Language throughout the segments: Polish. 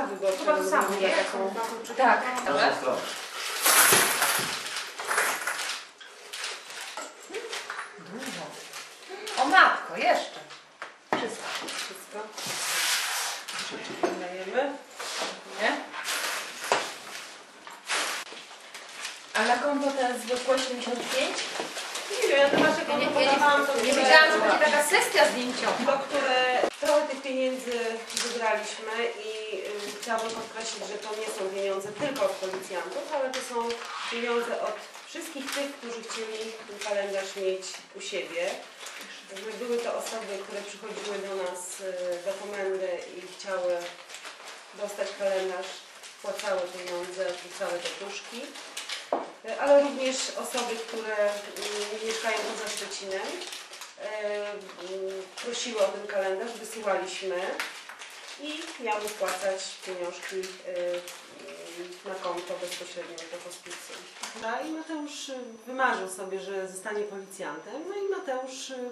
karta wyborcza. Chyba to samo, nie? taką- Tak, Na stronę. Dużo. O matko, jeszcze. Wszystko. Wszystko. Dajemy. Nie? A na konto teraz zwykłe 75? Nie wiem, ja to nasze nie, konto podawałam, to nie, nie wiedziałam, że będzie taka sesja zdjęciowa. to, które trochę tych pieniędzy wybraliśmy i y, chciałabym podkreślić, że to nie są pieniądze tylko od policjantów, ale to są pieniądze od wszystkich tych, którzy chcieli ten kalendarz mieć u siebie. Były to osoby, które przychodziły do nas y, do komendy i chciały dostać kalendarz, płacały pieniądze, wrzucały do puszki. Y, Ale również osoby, które mieszkają poza Szczecinem, prosiły o ten kalendarz, wysyłaliśmy i miały wpłacać pieniążki y, na konto bezpośrednio do hospicjum. I Mateusz y, wymarzył sobie, że zostanie policjantem, no i Mateusz y,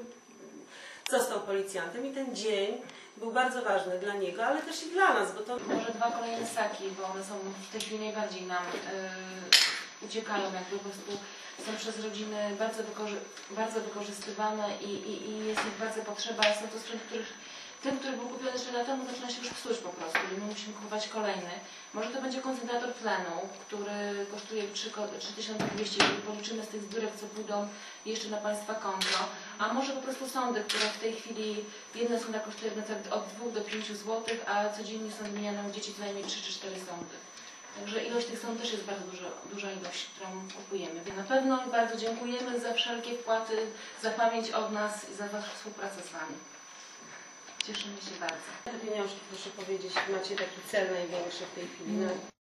został policjantem i ten dzień był bardzo ważny dla niego, ale też i dla nas, bo to Może dwa kolejne ssaki, bo one są w tej chwili najbardziej nam uciekają, jakby po prostu są przez rodziny bardzo, wykorzy- bardzo wykorzystywane i, i, i jest ich bardzo potrzeba. Są to sprzęt, których ten, który był kupiony 4 lata temu, zaczyna się już psuć po prostu i my musimy kupować kolejny. Może to będzie koncentrator tlenu, który kosztuje 3 ko- 3200, jeżeli policzymy z tych zbiórek, co pójdą jeszcze na Państwa konto. A może po prostu sądy, które w tej chwili jedna sonda kosztuje jednak od 2 do 5 zł, a codziennie są wymieniane u dzieci co najmniej 3 czy 4 sądy. Także ilość tych sąd też jest bardzo duża, duża ilość, którą kupujemy. Na pewno bardzo dziękujemy za wszelkie wpłaty, za pamięć od nas i za Waszą współpracę z Wami. Cieszymy się bardzo. te pieniążki, proszę powiedzieć, macie taki cel największy w tej chwili. No,